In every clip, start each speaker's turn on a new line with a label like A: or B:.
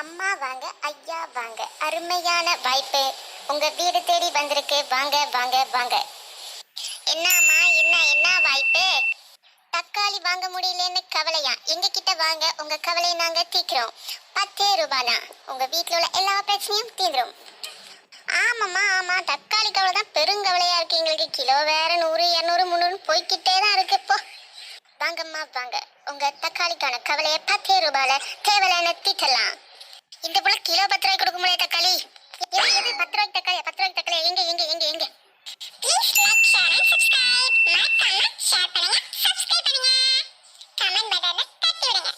A: அம்மா வாங்க ஐயா வாங்க. அருமையான வாய்ப்பு. உங்க வீடு தேடி வந்திருக்கு. வாங்க வாங்க வாங்க. என்னம்மா என்ன என்ன வாய்ப்பு? தக்காளி வாங்க முடியலன்னு கவலையா? எங்க கிட்ட வாங்க. உங்க கவலையை நாங்க தீக்கிறோம் பத்தே ரூபானா? உங்க வீட்டில் உள்ள எல்லா பிரச்சனையும் தீந்துரும் ஆமாம்மா ஆமாம் தக்காளி கவலை தான் பெருங்கவலையா இருக்கு எங்களுக்கு. கிலோ வேற நூறு இரநூறு முந்நூறு போய்க்கிட்டே தான் இருக்கு. இப்போ வாங்கம்மா வாங்க. உங்க தக்காளிக்கான கவலையை பத்தே ரூபாயில தேவையான தீட்டலாம் இந்த போல கிலோ பத்து ரூபாய்க்கு கொடுக்க முடியாது தக்காளி. எது எது பத்து ரூபாய்க்கு தக்காளி பத்து ரூபாய்க்கு தக்காளி? எங்க எங்க எங்க எங்க? Please like share and subscribe மறக்காம ஷேர் பண்ணுங்க. சப்ஸ்கிரைப் பண்ணுங்க. கமெண்ட் பட்டனை தட்டி விடுங்க.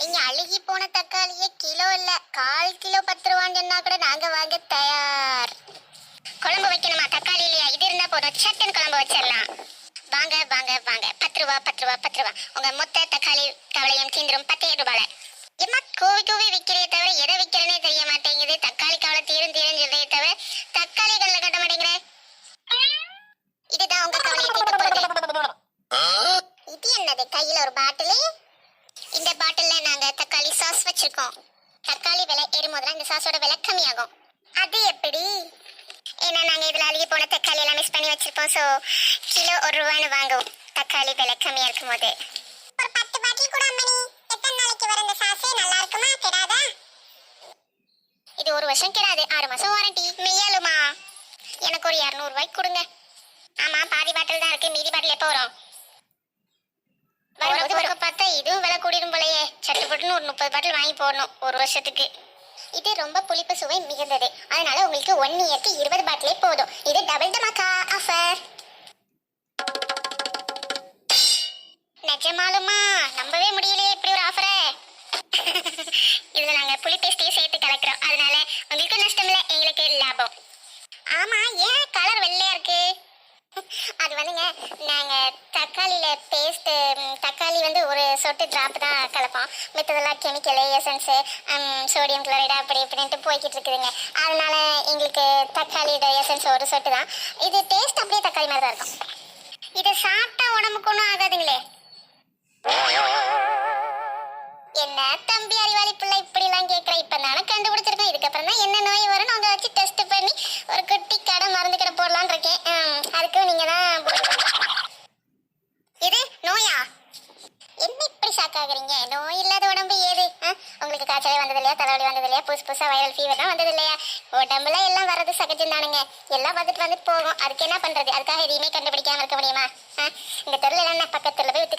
A: நீங்க அழுகி போன தக்காளியே கிலோ இல்ல கால் கிலோ பத்து ரூபான்னு சொன்னா கூட நாங்க வாங்க தயார். குழம்பு வைக்கணுமா? தக்காளி இல்லையா? இது இருந்தா போதும். சட்டுன்னு குழம்பு வச்சிடலாம். வாங்க வாங்க வாங்க. பத்து ரூபா பத்து ரூபா பத்து ரூபா. உங்க மொத்த தக்காளி கவலையும் தீந்துரும். பத்தே ரூபால. எம்மா கோவி கோவி விற்கிறே கையில ஒரு பாட்டிலு. இந்த பாட்டில்ல நாங்க தக்காளி சாஸ் வச்சிருக்கோம். தக்காளி விலை ஏறும்போதுலாம் இந்த சாஸோட விலை கம்மியாகும். அது எப்படி? ஏன்னா நாங்க இதுல அழுகி போன தக்காளி எல்லாம் மிஸ் பண்ணி வச்சிருப்போம் சோ கிலோ ஒரு ரூபான்னு வாங்குவோம். தக்காளி விலை கம்மியா இருக்கும் போது ஒரு பத்து பாட்டில் கூட அம்மனி எத்தனை நாளைக்கு வர இந்த சாஸே நல்லா இருக்குமா? கெடாதா? இது ஒரு வருஷம் கெடாது. ஆறு மாசம் வாரண்டி மெய்யாலுமா? எனக்கு ஒரு இரநூறு ரூபாய்க்கு கொடுங்க. ஆமா பாதி பாட்டில் தான் இருக்கு. மீதி பாட்டில் எப்போ வரும்? வரும்போது வரும் பார்த்தா இதுவும் விலை கூடிடும் போலயே. சட்டுப்பட்டுன்னு ஒரு முப்பது பாட்டில் வாங்கி போடணும் ஒரு வருஷத்துக்கு. இது ரொம்ப புளிப்பு சுவை மிகுந்தது. அதனால உங்களுக்கு ஒன் இயர்க்கு இருபது பாட்டிலே போதும். இது டபுள் டமாக்கா ஆஃபர் நிஜமாலுமா? நம்பவே முடியலையே இப்படி ஒரு ஆஃபரை இதுல நாங்க புளி பேஸ்டையும் சேர்த்து கலக்கிறோம். அதனால உங்களுக்கு நஷ்டம் இல்லை எங்களுக்கு லாபம். ஆமா ஏன் கலர் வெள்ளையா இருக்கு? அது வந்துங்க நாங்க தக்காளியில பேஸ்ட் தக்காளி வந்து ஒரு சொட்டு டிராப் தான் கலப்போம். மித்ததெல்லாம் கெமிக்கல் எசன்ஸு சோடியம் குளோரைடு அப்படி இப்படின்ட்டு போய்கிட்டு இருக்குதுங்க. அதனால எங்களுக்கு தக்காளியோட எசன்ஸ் ஒரு சொட்டு தான். இது டேஸ்ட் அப்படியே தக்காளி மாதிரி தான் இருக்கும். இது சாப்பிட்டா உடம்புக்கு ஒன்றும் ஆகாதுங்களே. என்ன தம்பி அறிவாளி பிள்ளை இப்படிலாம் எல்லாம் இப்போ இப்ப கண்டுபிடிச்சிருக்கேன். இதுக்கப்புறம் தான் என்ன நோய் வரும்னு அதை வச்சு டெஸ்ட் பண்ணி ஒரு குட் மருந்து கடை போடலான்னு இருக்கேன் ஹம், அதுக்கும் நீங்க தான் இது நோயா என்ன சொல்றீங்க நோய் இல்லாத உடம்பு ஏது? உங்களுக்கு காய்ச்சலே வந்தது இல்லையா தலைவலி வந்தது இல்லையா புதுசு புதுசா வைரல் ஃபீவர் தான் வந்தது இல்லையா உடம்புல எல்லாம் வர்றது சகஜம் தானுங்க எல்லாம் வந்துட்டு வந்துட்டு போகும். அதுக்கு என்ன பண்றது? அதுக்காக எதையுமே கண்டுபிடிக்காம இருக்க முடியுமா? இந்த தெருல என்ன பக்கத்துல போய்